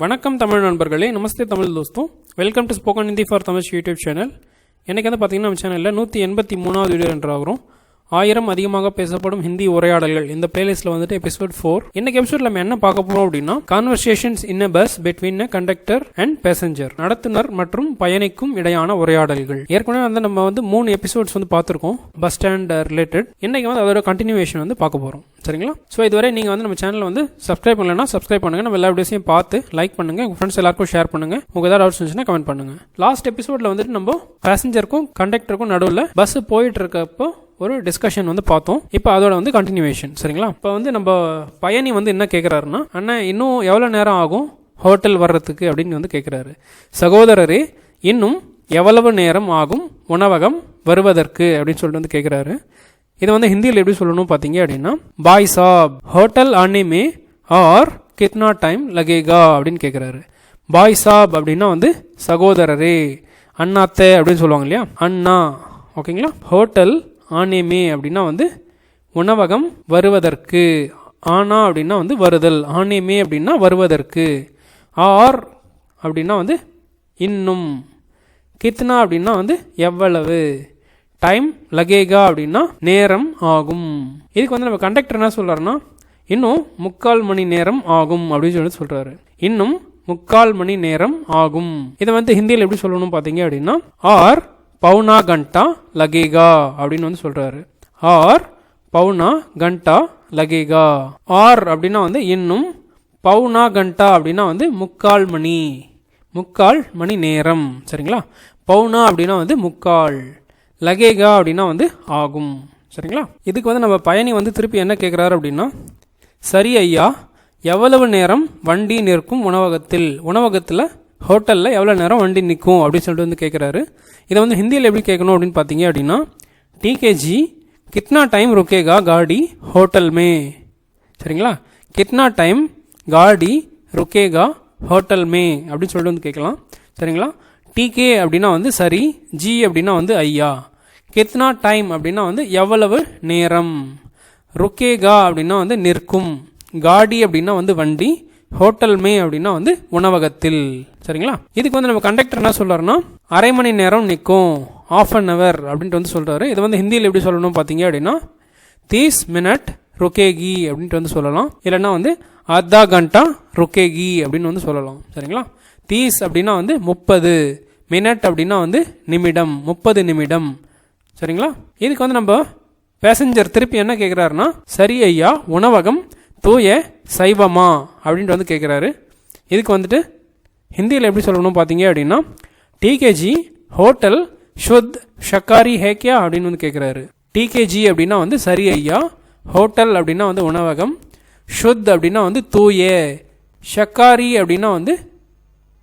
வணக்கம் தமிழ் நண்பர்களே நமஸ்தே Tamil தோஸ்தும் welcome to spoken Hindi for Tamil YouTube channel எனக்கு வந்து பார்த்தீங்கன்னா நம்ம சேனலில் நூற்றி எண்பத்தி மூணாவது வீடியோ என்றாகிறோம் ஆயிரம் அதிகமாக பேசப்படும் ஹிந்தி உரையாடல்கள். இந்த பிளேலிஸ்ட்ல வந்துட்டு எபிசோட் ஃபோர் இன்னைக்கு எபிசோட்ல நம்ம என்ன பார்க்க போறோம் அப்படின்னா conversations in a bus between a conductor and passenger நடத்துனர் மற்றும் பயணிக்கும் இடையான உரையாடல்கள். ஏற்கனவே வந்து நம்ம வந்து மூணு எபிசோட்ஸ் வந்து பார்த்துருக்கோம் பஸ் ஸ்டாண்ட் ரிலேட்டட் இன்னைக்கு வந்து அதோட கண்டினியூவேஷன் வந்து பார்க்க போறோம். சரிங்களா? ஸோ இதுவரை நீங்கள் வந்து நம்ம சேனல் வந்து சப்ஸ்கிரைப் பண்ணலன்னா சப்ஸ்கிரைப் பண்ணுங்க. நம்ம எல்லா வீடியோஸையும் பார்த்து லைக் பண்ணுங்க. உங்க ஃப்ரெண்ட்ஸ் எல்லாருக்கும் ஷேர் பண்ணுங்க. உங்களுக்கு ஏதாவது டவுட்ஸ் இருந்துச்சுன்னா கமெண்ட் பண்ணுங்க. லாஸ்ட் எபிசோட்ல வந்துட்டு நம்ம பேசஞ்சருக்கும் கண்டக்டருக்கும் நடுவில் பஸ் போயிட்டு இருக்கப்போ ஒரு டிஸ்கஷன் வந்து பார்த்தோம். இப்போ அதோட வந்து கண்டினியூவேஷன் சரிங்களா? இப்போ வந்து நம்ம பயணி வந்து என்ன கேட்குறாருன்னா அண்ணன் இன்னும் எவ்வளோ நேரம் ஆகும் ஹோட்டல் வர்றதுக்கு? அப்படின்னு வந்து கேட்குறாரு சகோதரரே இன்னும் எவ்வளவு நேரம் ஆகும் உணவகம் வருவதற்கு? அப்படின்னு சொல்லிட்டு வந்து கேட்குறாரு இதை வந்து ஹிந்தியில் எப்படி சொல்லணும் பார்த்தீங்க அப்படின்னா பாய் சாப் ஹோட்டல் அனிமே ஆர் கித்னா டைம் லகேகா? அப்படின்னு கேட்குறாரு பாய் சாப் அப்படின்னா வந்து சகோதரரே அண்ணாத்தே அப்படின்னு சொல்லுவாங்க இல்லையா? அண்ணா ஓகேங்களா? ஹோட்டல் ஆனேமே அப்படின்னா வந்து உணவகம் வருவதற்கு. ஆனா அப்படின்னா வந்து வருதல். ஆனேமே அப்படின்னா வருவதற்கு. ஆர் அப்படின்னா வந்து இன்னும். கித்னா அப்படின்னா வந்து எவ்வளவு? டைம் லகேகா அப்படின்னா நேரம் ஆகும். இதுக்கு வந்து நம்ம கண்டக்டர் என்ன சொல்கிறாருன்னா இன்னும் முக்கால் மணி நேரம் ஆகும் அப்படின்னு சொல்லி சொல்கிறாரு இன்னும் முக்கால் மணி நேரம் ஆகும். இதை வந்து ஹிந்தியில் எப்படி சொல்லணும் பார்த்தீங்க அப்படின்னா ஆர் பவுனா கண்டா லகேகா அப்படின்னு வந்து சொல்றாரு. ஆர் பவுனா கண்டா லகேகா. ஆர் அப்படின்னா வந்து இன்னும் பவுனா கண்டா அப்படின்னா வந்து முக்கால் மணி முக்கால் மணி நேரம். சரிங்களா? பவுனா அப்படின்னா வந்து முக்கால் லகேகா அப்படின்னா வந்து ஆகும். சரிங்களா? இதுக்கு வந்து நம்ம பயணி வந்து திருப்பி என்ன கேட்குறாரு அப்படின்னா சரி ஐயா எவ்வளவு நேரம் வண்டி நிற்கும் உணவகத்தில்? உணவகத்தில் ஹோட்டலில் எவ்வளோ நேரம் வண்டி நிற்கும் அப்படின்னு சொல்லிட்டு வந்து கேட்குறாரு இதை வந்து ஹிந்தியில் எப்படி கேட்கணும் அப்படின்னு பார்த்தீங்க அப்படின்னா டிகேஜி கிட்னா டைம் ருக்கேகா காடி ஹோட்டல் மே. சரிங்களா? கிட்னா டைம் காடி ருக்கேகா ஹோட்டல் மே அப்படின்னு சொல்லிட்டு வந்து கேட்கலாம். சரிங்களா? டிகே அப்படின்னா வந்து சரி ஜி அப்படின்னா வந்து ஐயா. கித்னா டைம் அப்படின்னா வந்து எவ்வளவு நேரம்? ருக்கேகா அப்படின்னா வந்து நிற்கும். காடி அப்படின்னா வந்து வண்டி ஹோட்டல் மே அப்படின்னா வந்து உணவகத்தில். சரிங்களா? இதுக்கு வந்து நம்ம கண்டக்டர் என்ன சொல்றாருன்னா அரை மணி நேரம் நிற்கும் ஆஃப் அன் ஹவர் அப்படின்ட்டு வந்து சொல்றாரு. இதை வந்து ஹிந்தியில் எப்படி சொல்லணும் பார்த்தீங்க அப்படின்னா தீஸ் மினிட் ருக்கேகி அப்படின்ட்டு வந்து சொல்லலாம். இல்லைன்னா வந்து அதா கண்டா ருக்கேகி அப்படின்னு வந்து சொல்லலாம். சரிங்களா? தீஸ் அப்படின்னா வந்து முப்பது மினிட் அப்படின்னா வந்து நிமிடம் முப்பது நிமிடம். சரிங்களா? இதுக்கு வந்து நம்ம பேசஞ்சர் திருப்பி என்ன கேட்குறாருன்னா சரி ஐயா உணவகம் தூய சைவமா அப்படின்ட்டு வந்து கேட்குறாரு இதுக்கு வந்துட்டு ஹிந்தியில் எப்படி சொல்லணும் பார்த்தீங்க அப்படின்னா டிகேஜி ஹோட்டல் ஷுத் ஷக்காரி ஹேக்கியா அப்படின்னு வந்து கேட்குறாரு டிகேஜி அப்படின்னா வந்து சரி ஐயா ஹோட்டல் அப்படின்னா வந்து உணவகம் ஷுத் அப்படின்னா வந்து தூய ஷக்காரி அப்படின்னா வந்து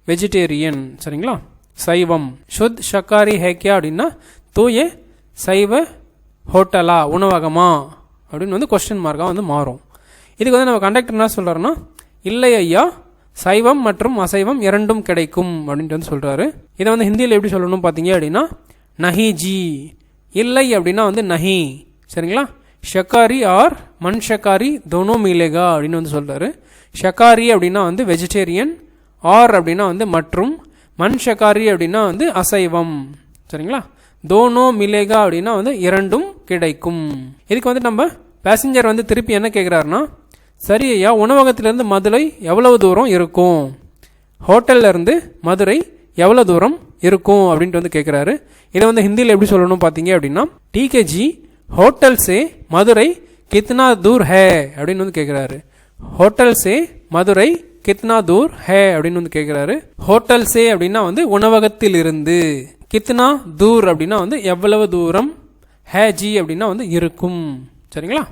வெஜிடேரியன் சரிங்களா? சைவம். ஷுத் ஷக்காரி ஹேக்கியா அப்படின்னா தூய சைவ ஹோட்டலா உணவகமா அப்படின்னு வந்து கொஸ்டின் மார்க்காக வந்து மாறும். இதுக்கு வந்து நம்ம கண்டக்டர் என்ன சொல்கிறாருன்னா இல்லை ஐயா சைவம் மற்றும் அசைவம் இரண்டும் கிடைக்கும் அப்படின்ட்டு வந்து சொல்கிறாரு இதை வந்து ஹிந்தியில் எப்படி சொல்லணும் பார்த்தீங்க அப்படின்னா நஹி ஜி. இல்லை அப்படின்னா வந்து நஹி. சரிங்களா? ஷக்காரி ஆர் மண் ஷக்காரி தோனோ மீலேகா அப்படின்னு வந்து சொல்கிறாரு ஷக்காரி அப்படின்னா வந்து வெஜிடேரியன் ஆர் அப்படின்னா வந்து மற்றும் மண் ஷக்காரி அப்படின்னா வந்து அசைவம். சரிங்களா? தோனோ மிலேகா அப்படின்னா வந்து இரண்டும் கிடைக்கும். இதுக்கு வந்து நம்ம பேசஞ்சர் வந்து திருப்பி என்ன கேட்குறாருன்னா சரி ஐயா உணவகத்திலேருந்து மதுரை எவ்வளவு தூரம் இருக்கும்? ஹோட்டல்ல இருந்து மதுரை எவ்வளோ தூரம் இருக்கும்? அப்படின்ட்டு வந்து கேட்குறாரு இதை வந்து ஹிந்தியில் எப்படி சொல்லணும் பார்த்தீங்க அப்படின்னா டிகேஜி ஹோட்டல் சே மதுரை கித்னா தூர் ஹே அப்படின்னு வந்து கேட்குறாரு ஹோட்டல் சே மதுரை கித்னா தூர் ஹே அப்படின்னு வந்து கேட்குறாரு ஹோட்டல் சே அப்படின்னா வந்து உணவகத்தில் இருந்து கித்னா தூர் அப்படின்னா வந்து எவ்வளவு தூரம் ஹே ஜி அப்படின்னா வந்து இருக்கும். சரிங்களா?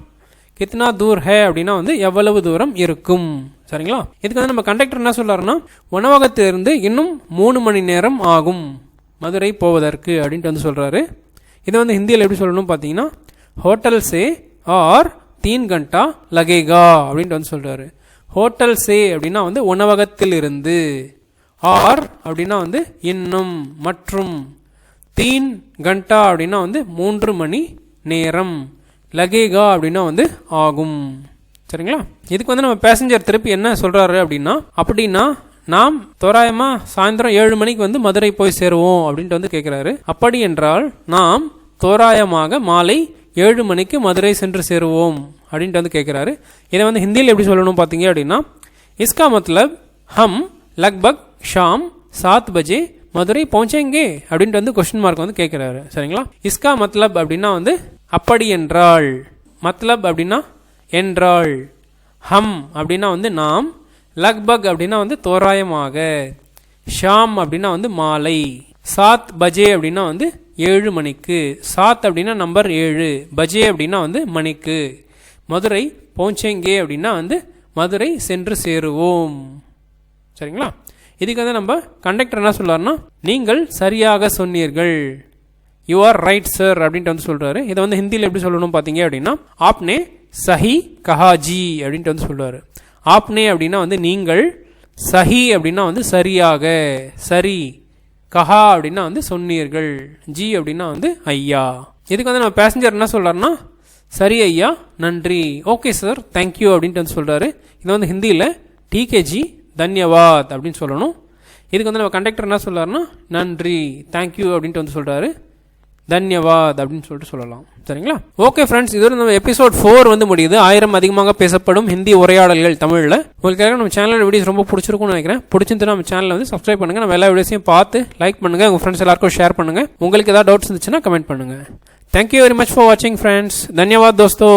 கித்னா தூர் ஹே அப்படின்னா வந்து எவ்வளவு தூரம் இருக்கும்? சரிங்களா? இதுக்கு வந்து நம்ம கண்டக்டர் என்ன சொல்றாருன்னா உணவகத்திலிருந்து இன்னும் மூணு மணி நேரம் ஆகும். மதுரை போவதற்கு அப்படின்ட்டு வந்து சொல்றாரு. இதை வந்து ஹிந்தியில் எப்படி சொல்லணும் பார்த்தீங்கன்னா ஹோட்டல் சே ஆர் தீன் கண்டா லகேகா அப்படின்ட்டு வந்து சொல்றாரு. ஹோட்டல் சே அப்படின்னா வந்து உணவகத்திலிருந்து. ஆர் அப்படின்னா வந்து இன்னும் மற்றும். தீன் கண்டா அப்படின்னா வந்து மூன்று மணி நேரம். லகேகா அப்படின்னா வந்து ஆகும். சரிங்களா? இதுக்கு வந்து நம்ம பேசஞ்சர் திருப்பி என்ன சொல்கிறாரு அப்படின்னா அப்படின்னா நாம் தோராயமாக சாயந்தரம் ஏழு மணிக்கு வந்து மதுரை போய் சேருவோம் அப்படின்ட்டு வந்து கேட்குறாரு அப்படி என்றால் நாம் தோராயமாக மாலை ஏழு மணிக்கு மதுரை சென்று சேருவோம் அப்படின்ட்டு வந்து கேட்குறாரு இதை வந்து ஹிந்தியில் எப்படி சொல்லணும் பார்த்தீங்க அப்படின்னா இஸ்கா மத்லப் ஹம் லக்பக் ஷாம் சாத் பஜே மதுரை பहुंचेंगे அப்படின்ட்டு வந்து கொஸ்டின் மார்க் வந்து கேட்குறாரு சரிங்களா? இஸ்கா மத்லப் அப்படின்னா வந்து அப்படி அப்படியென்றால் மத்லப் அப்படின்னா என்றாள் ஹம் அப்படின்னா வந்து நாம் லக்பக் அப்படின்னா வந்து தோராயமாக ஷாம் அப்படின்னா வந்து மாலை சாத் பஜே அப்படின்னா வந்து ஏழு மணிக்கு சாத் அப்படின்னா நம்பர் ஏழு பஜே அப்படின்னா வந்து மணிக்கு மதுரை போஞ்செங்கே அப்படின்னா வந்து மதுரை சென்று சேருவோம். சரிங்களா? இதுக்கு வந்து நம்ம கண்டக்டர் என்ன சொல்லார்னா நீங்கள் சரியாக சொன்னீர்கள். யூ ஆர் ரைட் சார் அப்படின்ட்டு வந்து சொல்கிறாரு இதை வந்து ஹிந்தியில் எப்படி சொல்லணும் பார்த்தீங்க அப்படின்னா ஆப்னே சஹி கஹாஜி அப்படின்ட்டு வந்து சொல்கிறாரு ஆப்னே அப்படின்னா வந்து நீங்கள் சஹி அப்படின்னா வந்து சரியாக சரி கஹா அப்படின்னா வந்து சொன்னீர்கள் ஜி அப்படின்னா வந்து ஐயா. இதுக்கு வந்து நம்ம பேசஞ்சர் என்ன சொல்கிறாருன்னா சரி ஐயா நன்றி. ஓகே சார் தேங்க்யூ அப்படின்ட்டு வந்து சொல்கிறாரு இதை வந்து ஹிந்தியில் டிகேஜி தன்யவாத் அப்படின்னு சொல்லணும். இதுக்கு வந்து நம்ம கண்டக்டர் என்ன சொல்கிறாருன்னா நன்றி தேங்க்யூ அப்படின்ட்டு வந்து சொல்கிறாரு தன்யவாத் அப்படின்னு சொல்லிட்டு சொல்லலாம். சரிங்களா? ஓகே ஃப்ரெண்ட்ஸ் இதோட நம்ம எபிசோட் ஃபோர் வந்து முடியுது. ஆயிரம் அதிகமாக பேசப்படும் ஹிந்தி உரையாடல்கள் தமிழில். உங்களுக்கு நம்ம சேனலோட வீடியோஸ் ரொம்ப பிடிச்சிருக்கும்னு நினைக்கிறேன். பிடிச்சிருந்து நம்ம சேனலை வந்து சப்ஸ்கிரைப் பண்ணுங்க. நம்ம எல்லா வீடியோஸையும் பார்த்து லைக் பண்ணுங்க. உங்கள் ஃப்ரெண்ட்ஸ் எல்லாருக்கும் ஷேர் பண்ணுங்க. உங்களுக்கு ஏதாவது டவுட்ஸ் இருந்துச்சுன்னா கமெண்ட் பண்ணுங்க. Thank you very much for வாட்சிங் ஃப்ரெண்ட்ஸ் தன்யவாத் தோஸ்தோ.